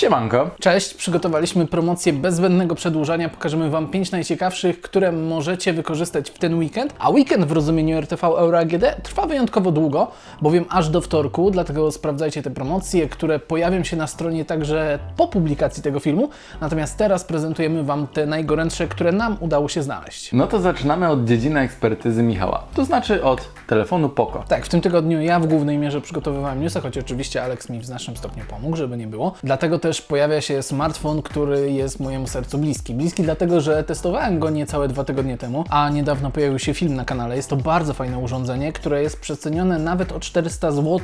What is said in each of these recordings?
Siemanko. Cześć, przygotowaliśmy promocję bez zbędnego przedłużania. Pokażemy Wam 5 najciekawszych, które możecie wykorzystać w ten weekend. A weekend w rozumieniu RTV Euro AGD trwa wyjątkowo długo, bowiem aż do wtorku, dlatego sprawdzajcie te promocje, które pojawią się na stronie także po publikacji tego filmu. Natomiast teraz prezentujemy Wam te najgorętsze, które nam udało się znaleźć. No to zaczynamy od dziedziny ekspertyzy Michała. To znaczy od telefonu Poco. Tak, w tym tygodniu ja w głównej mierze przygotowywałem newsa, choć oczywiście Alex mi w znacznym stopniu pomógł, żeby nie było. Dlatego też pojawia się smartfon, który jest mojemu sercu bliski. Bliski dlatego, że testowałem go niecałe dwa tygodnie temu, a niedawno pojawił się film na kanale. Jest to bardzo fajne urządzenie, które jest przecenione nawet o 400 zł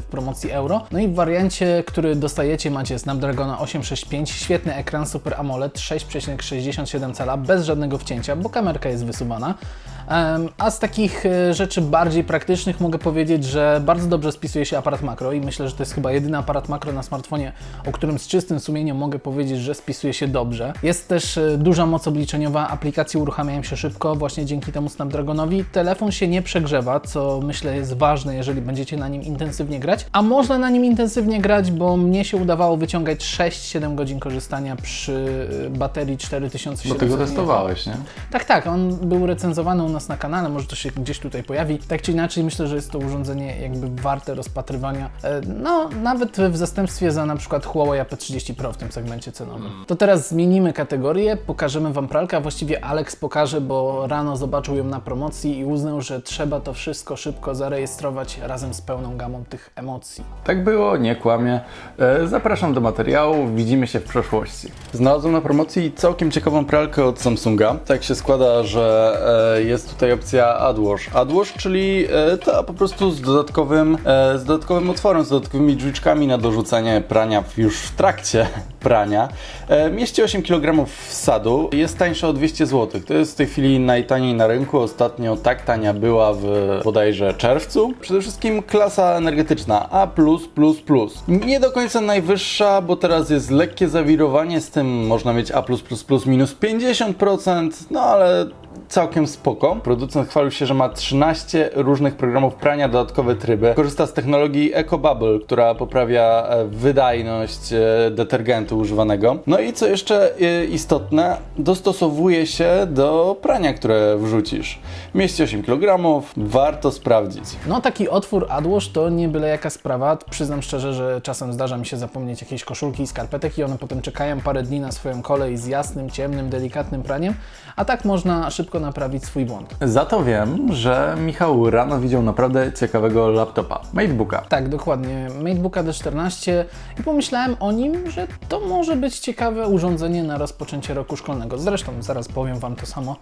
w promocji euro. No i w wariancie, który dostajecie macie Snapdragona 865, świetny ekran Super AMOLED 6,67 cala, bez żadnego wcięcia, bo kamerka jest wysuwana. A z takich e, rzeczy bardziej praktycznych mogę powiedzieć, że bardzo dobrze spisuje się aparat makro i myślę, że to jest chyba jedyny aparat makro na smartfonie, o którym z czystym sumieniem mogę powiedzieć, że spisuje się dobrze. Jest też e, duża moc obliczeniowa, aplikacje uruchamiają się szybko właśnie dzięki temu Snapdragonowi. Telefon się nie przegrzewa, co myślę jest ważne, jeżeli będziecie na nim intensywnie grać. A można na nim intensywnie grać, bo mnie się udawało wyciągać 6-7 godzin korzystania przy e, baterii 4700 Bo ty go mAh. testowałeś, nie? Tak, tak, on był recenzowany u nas na kanale, może to się gdzieś tutaj pojawi. Tak czy inaczej, myślę, że jest to urządzenie jakby warte rozpatrywania, e, no nawet w zastępstwie za na przykład Huawei P30 Pro w tym segmencie cenowym. To teraz zmienimy kategorię, pokażemy Wam pralkę, a właściwie Alex pokaże, bo rano zobaczył ją na promocji i uznał, że trzeba to wszystko szybko zarejestrować razem z pełną gamą tych emocji. Tak było, nie kłamie. E, Zapraszam do materiału, widzimy się w przeszłości. Znalazłem na promocji całkiem ciekawą pralkę od Samsunga. Tak się składa, że e, tutaj opcja AdWash. AdWash, czyli e, ta po prostu z dodatkowym, e, z dodatkowym otworem, z dodatkowymi drzwiczkami na dorzucenie prania już w trakcie prania. E, mieści 8 kg wsadu. Jest tańsza o 200 zł. To jest w tej chwili najtaniej na rynku. Ostatnio tak tania była w bodajże czerwcu. Przede wszystkim klasa energetyczna A+++. Nie do końca najwyższa, bo teraz jest lekkie zawirowanie, z tym można mieć A+++ minus 50%, no ale całkiem spoko. Producent chwalił się, że ma 13 różnych programów prania, dodatkowe tryby. Korzysta z technologii EcoBubble, która poprawia e, wydajność e, detergentu używanego. No i co jeszcze e, istotne, dostosowuje się do prania, które wrzucisz. Mieści 8 kg, warto sprawdzić. No taki otwór AdWash to nie byle jaka sprawa. Przyznam szczerze, że czasem zdarza mi się zapomnieć jakiejś koszulki i skarpetek i one potem czekają parę dni na swoją kolej z jasnym, ciemnym, delikatnym praniem, a tak można szybko naprawić swój błąd. Za to wiem, że Michał rano widział naprawdę ciekawego laptopa, Matebooka. Tak, dokładnie. Matebooka D14 i pomyślałem o nim, że to może być ciekawe urządzenie na rozpoczęcie roku szkolnego. Zresztą zaraz powiem Wam to samo.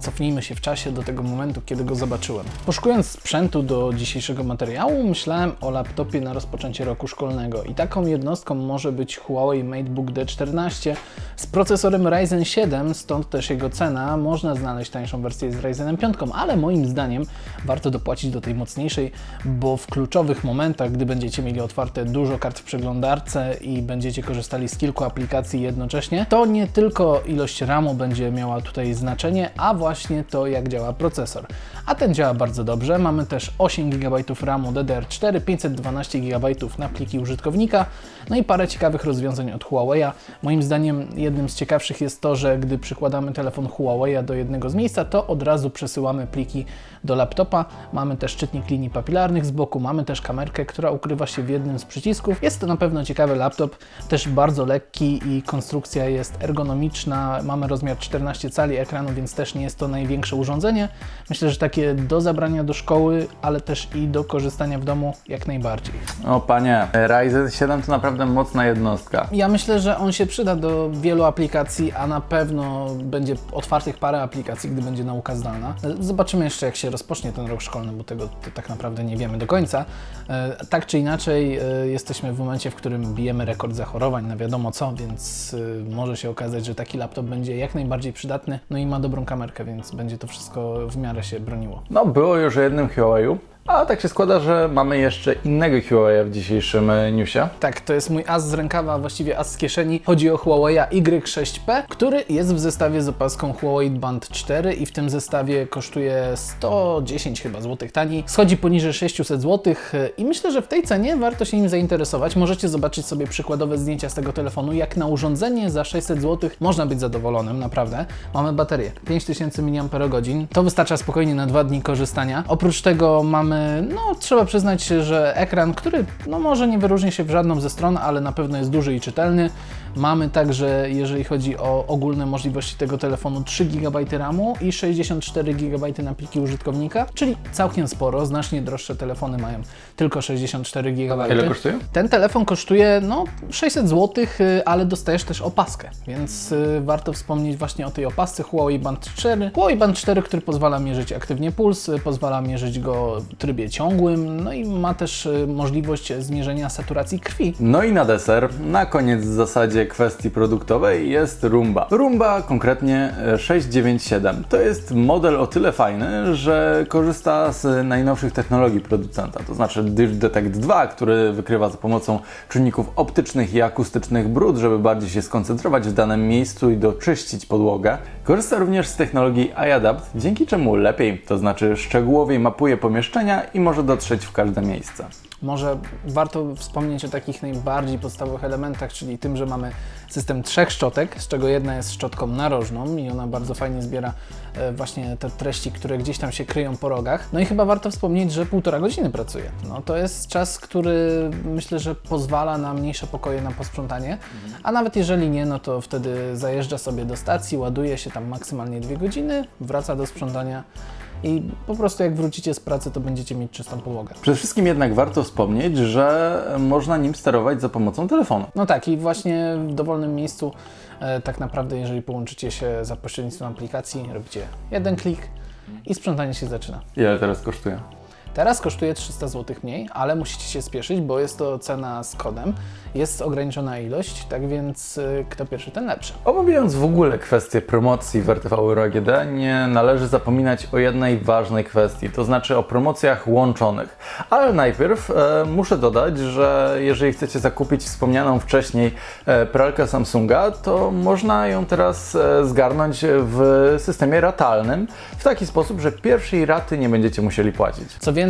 Cofnijmy się w czasie do tego momentu, kiedy go zobaczyłem. Poszukując sprzętu do dzisiejszego materiału, myślałem o laptopie na rozpoczęcie roku szkolnego i taką jednostką może być Huawei MateBook D14 z procesorem Ryzen 7, stąd też jego cena. Można znaleźć tańszą wersję z Ryzenem 5, ale moim zdaniem warto dopłacić do tej mocniejszej, bo w kluczowych momentach, gdy będziecie mieli otwarte dużo kart w przeglądarce i będziecie korzystali z kilku aplikacji jednocześnie, to nie tylko ilość RAMu będzie miała tutaj znaczenie, a właśnie to, jak działa procesor. A ten działa bardzo dobrze. Mamy też 8 GB RAMu DDR4, 512 GB na pliki użytkownika, no i parę ciekawych rozwiązań od Huawei'a. Moim zdaniem jednym z ciekawszych jest to, że gdy przykładamy telefon Huawei'a do jednego z miejsca, to od razu przesyłamy pliki do laptopa. Mamy też czytnik linii papilarnych z boku, mamy też kamerkę, która ukrywa się w jednym z przycisków. Jest to na pewno ciekawy laptop, też bardzo lekki i konstrukcja jest ergonomiczna. Mamy rozmiar 14 cali ekranu, więc też nie jest to największe urządzenie. Myślę, że takie do zabrania do szkoły, ale też i do korzystania w domu jak najbardziej. O panie, Ryzen 7 to naprawdę mocna jednostka. Ja myślę, że on się przyda do wielu aplikacji, a na pewno będzie otwartych parę aplikacji, gdy będzie nauka zdalna. Zobaczymy jeszcze, jak się rozpocznie ten rok szkolny, bo tego tak naprawdę nie wiemy do końca. E, Tak czy inaczej, e, jesteśmy w momencie, w którym bijemy rekord zachorowań na wiadomo co, więc e, może się okazać, że taki laptop będzie jak najbardziej przydatny, no i ma dobrą kamerkę, więc będzie to wszystko w miarę się broniło. No, było już o jednym Huawei'u, A tak się składa, że mamy jeszcze innego Huawei w dzisiejszym e, newsie. Tak, to jest mój as z rękawa, a właściwie as z kieszeni. Chodzi o Huawei Y6P, który jest w zestawie z opaską Huawei Band 4 i w tym zestawie kosztuje 110 chyba złotych taniej. Schodzi poniżej 600 złotych i myślę, że w tej cenie warto się nim zainteresować. Możecie zobaczyć sobie przykładowe zdjęcia z tego telefonu, jak na urządzenie za 600 zł można być zadowolonym, naprawdę. Mamy baterię 5000 mAh, to wystarcza spokojnie na dwa dni korzystania. Oprócz tego mamy, no trzeba przyznać, że ekran, który no może nie wyróżni się w żadną ze stron, ale na pewno jest duży i czytelny. Mamy także, jeżeli chodzi o ogólne możliwości tego telefonu, 3 GB RAMu i 64 GB na pliki użytkownika, czyli całkiem sporo. Znacznie droższe telefony mają tylko 64 GB. Ile kosztuje? Ten telefon kosztuje no 600 zł, ale dostajesz też opaskę, więc y, warto wspomnieć właśnie o tej opasce Huawei Band 4. Huawei Band 4, który pozwala mierzyć aktywnie puls, y, pozwala mierzyć go w trybie ciągłym, no i ma też y, możliwość zmierzenia saturacji krwi. No i na deser, na koniec w zasadzie kwestii produktowej jest Rumba. Rumba konkretnie e, 697. To jest model o tyle fajny, że korzysta z najnowszych technologii producenta, to znaczy Dish Detect 2, który wykrywa za pomocą czynników optycznych i akustycznych brud, żeby bardziej się skoncentrować w danym miejscu i doczyścić podłogę. Korzysta również z technologii iAdapt, dzięki czemu lepiej, to znaczy szczegółowiej mapuje pomieszczenia i może dotrzeć w każde miejsce. Może warto wspomnieć o takich najbardziej podstawowych elementach, czyli tym, że mamy system trzech szczotek, z czego jedna jest szczotką narożną i ona bardzo fajnie zbiera e, właśnie te treści, które gdzieś tam się kryją po rogach. No i chyba warto wspomnieć, że półtora godziny pracuje. No to jest czas, który myślę, że pozwala na mniejsze pokoje na posprzątanie, a nawet jeżeli nie, no to wtedy zajeżdża sobie do stacji, ładuje się tam maksymalnie dwie godziny, wraca do sprzątania i po prostu jak wrócicie z pracy, to będziecie mieć czystą podłogę. Przede wszystkim jednak warto wspomnieć, że można nim sterować za pomocą telefonu. No tak, i właśnie w dowolnym miejscu, e, tak naprawdę, jeżeli połączycie się za pośrednictwem aplikacji, robicie jeden klik i sprzątanie się zaczyna. Ile teraz kosztuje? Teraz kosztuje 300 zł mniej, ale musicie się spieszyć, bo jest to cena z kodem, jest ograniczona ilość, tak więc y, kto pierwszy, ten lepszy. Omawiając w ogóle kwestię promocji w RTV Euro AGD, nie należy zapominać o jednej ważnej kwestii, to znaczy o promocjach łączonych. Ale najpierw e, muszę dodać, że jeżeli chcecie zakupić wspomnianą wcześniej e, pralkę Samsunga, to można ją teraz e, zgarnąć w systemie ratalnym w taki sposób, że pierwszej raty nie będziecie musieli płacić. Co więcej,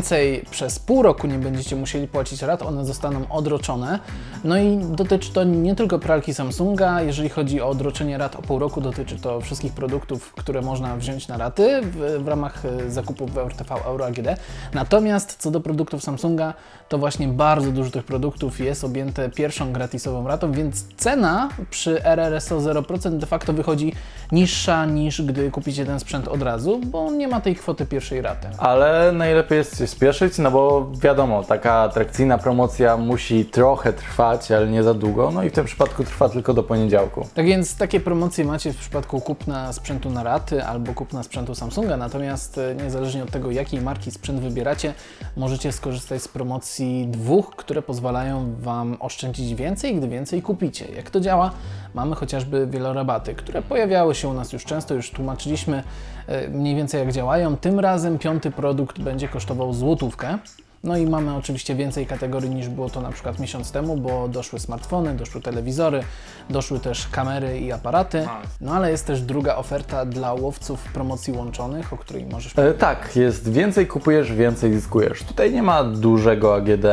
przez pół roku nie będziecie musieli płacić rat, one zostaną odroczone. No i dotyczy to nie tylko pralki Samsunga, jeżeli chodzi o odroczenie rat o pół roku, dotyczy to wszystkich produktów, które można wziąć na raty w, w ramach e, zakupów w RTV Euro AGD. Natomiast co do produktów Samsunga, to właśnie bardzo dużo tych produktów jest objęte pierwszą gratisową ratą, więc cena przy RRSO 0% de facto wychodzi niższa niż gdy kupicie ten sprzęt od razu, bo nie ma tej kwoty pierwszej raty. Ale najlepiej jest się spieszyć, no bo wiadomo, taka atrakcyjna promocja musi trochę trwać, ale nie za długo. No i w tym przypadku trwa tylko do poniedziałku. Tak więc takie promocje macie w przypadku kupna sprzętu na raty albo kupna sprzętu Samsunga, natomiast e, niezależnie od tego, jakiej marki sprzęt wybieracie, możecie skorzystać z promocji dwóch, które pozwalają Wam oszczędzić więcej, gdy więcej kupicie. Jak to działa? Mamy chociażby wielorabaty, które pojawiały się u nas już często, już tłumaczyliśmy e, mniej więcej jak działają. Tym razem piąty produkt będzie kosztował złotówkę. No i mamy oczywiście więcej kategorii niż było to na przykład miesiąc temu, bo doszły smartfony, doszły telewizory, doszły też kamery i aparaty. No ale jest też druga oferta dla łowców promocji łączonych, o której możesz E, tak, jest więcej kupujesz, więcej zyskujesz. Tutaj nie ma dużego AGD.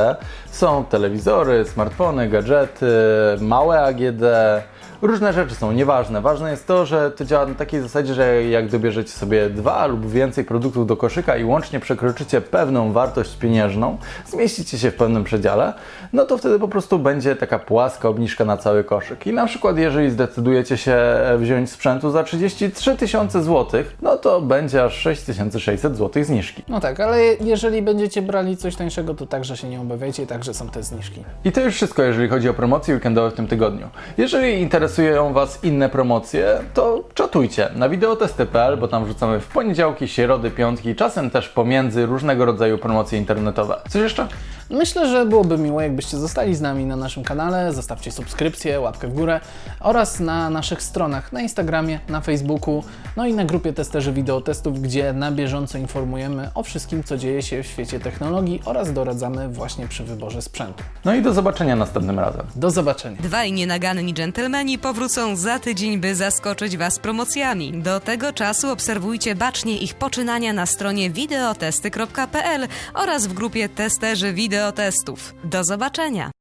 Są telewizory, smartfony, gadżety, małe AGD. Różne rzeczy są, nieważne. Ważne jest to, że to działa na takiej zasadzie, że jak dobierzecie sobie dwa lub więcej produktów do koszyka i łącznie przekroczycie pewną wartość pieniężną, zmieścicie się w pewnym przedziale, no to wtedy po prostu będzie taka płaska obniżka na cały koszyk. I na przykład jeżeli zdecydujecie się wziąć sprzętu za 33 tysiące złotych, no to będzie aż 6600 złotych zniżki. No tak, ale jeżeli będziecie brali coś tańszego, to także się nie obawiajcie, także są te zniżki. I to już wszystko, jeżeli chodzi o promocje weekendowe w tym tygodniu. Jeżeli interesują Was inne promocje, to czatujcie na wideotesty.pl, bo tam wrzucamy w poniedziałki, środy, piątki, czasem też pomiędzy różnego rodzaju promocje internetowe. Coś jeszcze? Myślę, że byłoby miło, jakbyście zostali z nami na naszym kanale, zostawcie subskrypcję, łapkę w górę oraz na naszych stronach na Instagramie, na Facebooku, no i na grupie testerzy wideotestów, gdzie na bieżąco informujemy o wszystkim, co dzieje się w świecie technologii oraz doradzamy właśnie przy wyborze sprzętu. No i do zobaczenia następnym razem. Do zobaczenia. Dwaj nienaganni dżentelmeni powrócą za tydzień, by zaskoczyć Was promocjami. Do tego czasu obserwujcie bacznie ich poczynania na stronie wideotesty.pl oraz w grupie testerzy wideotestów. Do zobaczenia!